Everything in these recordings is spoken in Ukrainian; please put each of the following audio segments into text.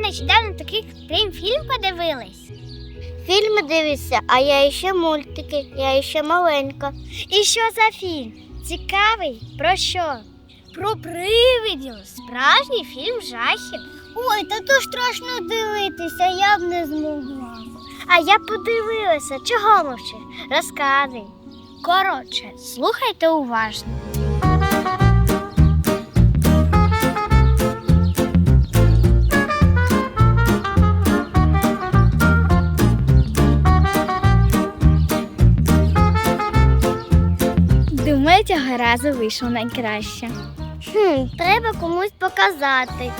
Нещодавно такий фільм подивилась. Фільми дивишся, а я ще мультики, я ще маленька. І що за фільм? Цікавий? Про що? Про привидів. Справжній фільм жахів. Ой, та то страшно дивитися, я б не змогла. А я подивилася, чого мовчиш? Розказуй. Коротше, слухайте уважно. Думаю, цього разу вийшло найкраще. Хм, треба комусь показати.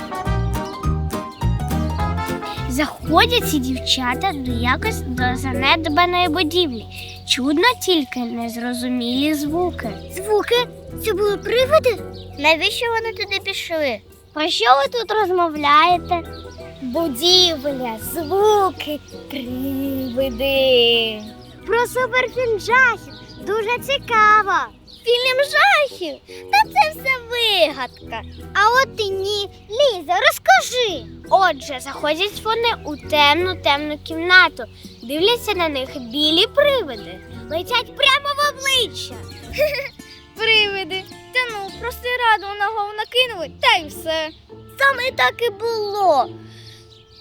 Заходять ці дівчата до якось до занедбаної будівлі. Чудно тільки незрозумілі звуки. Звуки? Це були привиди? Навіщо вони туди пішли? Про що ви тут розмовляєте? Будівля, звуки, привиди. Про суперфільм жахів. Дуже цікаво. Фільм жахів? Та це все вигадка. А от і ні. Ліза, розкажи. Отже, заходять вони у темну темну кімнату, дивляться на них білі привиди, летять прямо в обличчя. Привиди. Та ну, просто раду на голову накинули, та й все. Саме так і було.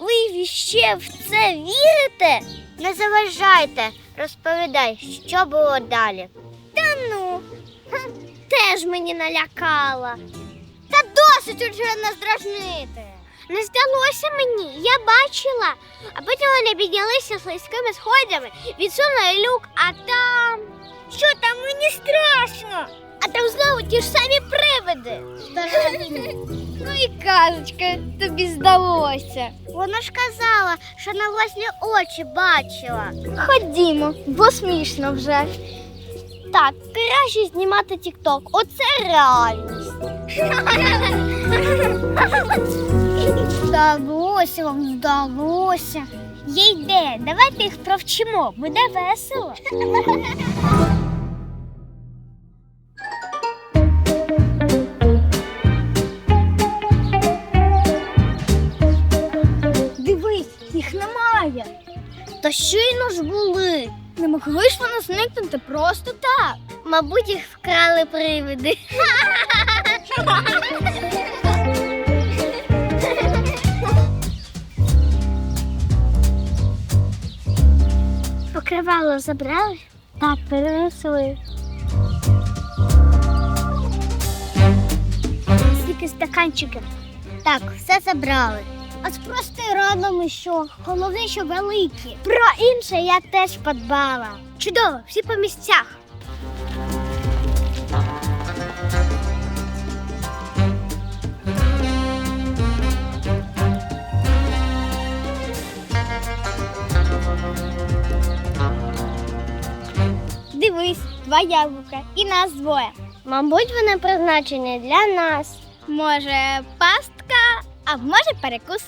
Ви ще в це вірите? Не заважайте, розповідай, що було далі. Та ну, теж мені налякала. Та досить уже нас дражнити. Не здалося мені, я бачила. А потім вони піднялися слизькими сходами, відсунули люк, а там. Що там мені страшно? Там знову ті ж самі привиди. Ну і казочка, тобі здалося. Вона ж казала, що на власні очі бачила. Ходімо, бо смішно вже. Так, краще знімати тік-ток. Оце реальність. Здалося вам, здалося. Є ідея, давайте їх провчимо, буде весело. Та щойно ж були. Не могли ж вони зникнути просто так. Мабуть, їх вкрали привиди. Покривало забрали? Так, перенесли. Скільки стаканчиків. Так, все забрали. А з простирадлами що? Головне, що великі. Про інше я теж подбала. Чудово, всі по місцях. Дивись, два яблука і нас двоє. Мабуть, вони призначені для нас. Може, пастка, а може перекус.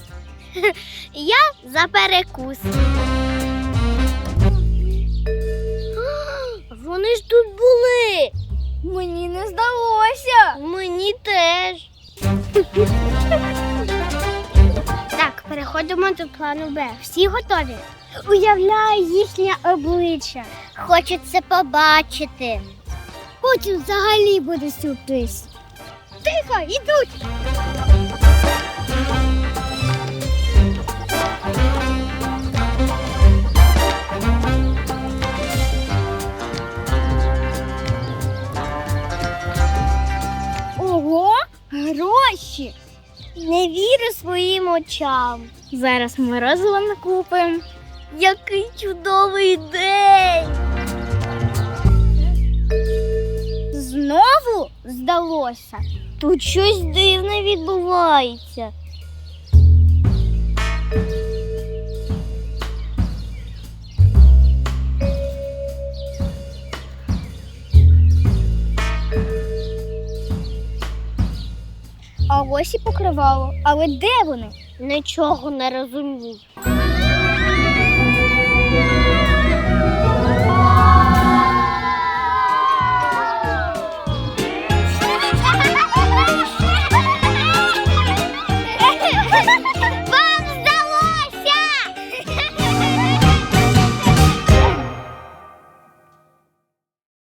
Я за перекус. Вони ж тут були. Мені не здалося. Мені теж. Так, переходимо до плану Б. Всі готові? Уявляю їхнє обличчя. Хочеться побачити. Потім взагалі буде сюрприз. Тихо, ідуть. Очі. Не вірю своїм очам. Зараз морозиво накупимо. Який чудовий день! Знову здалося. Тут щось дивне відбувається. ось покривало. Але де вони? Нічого не розумію.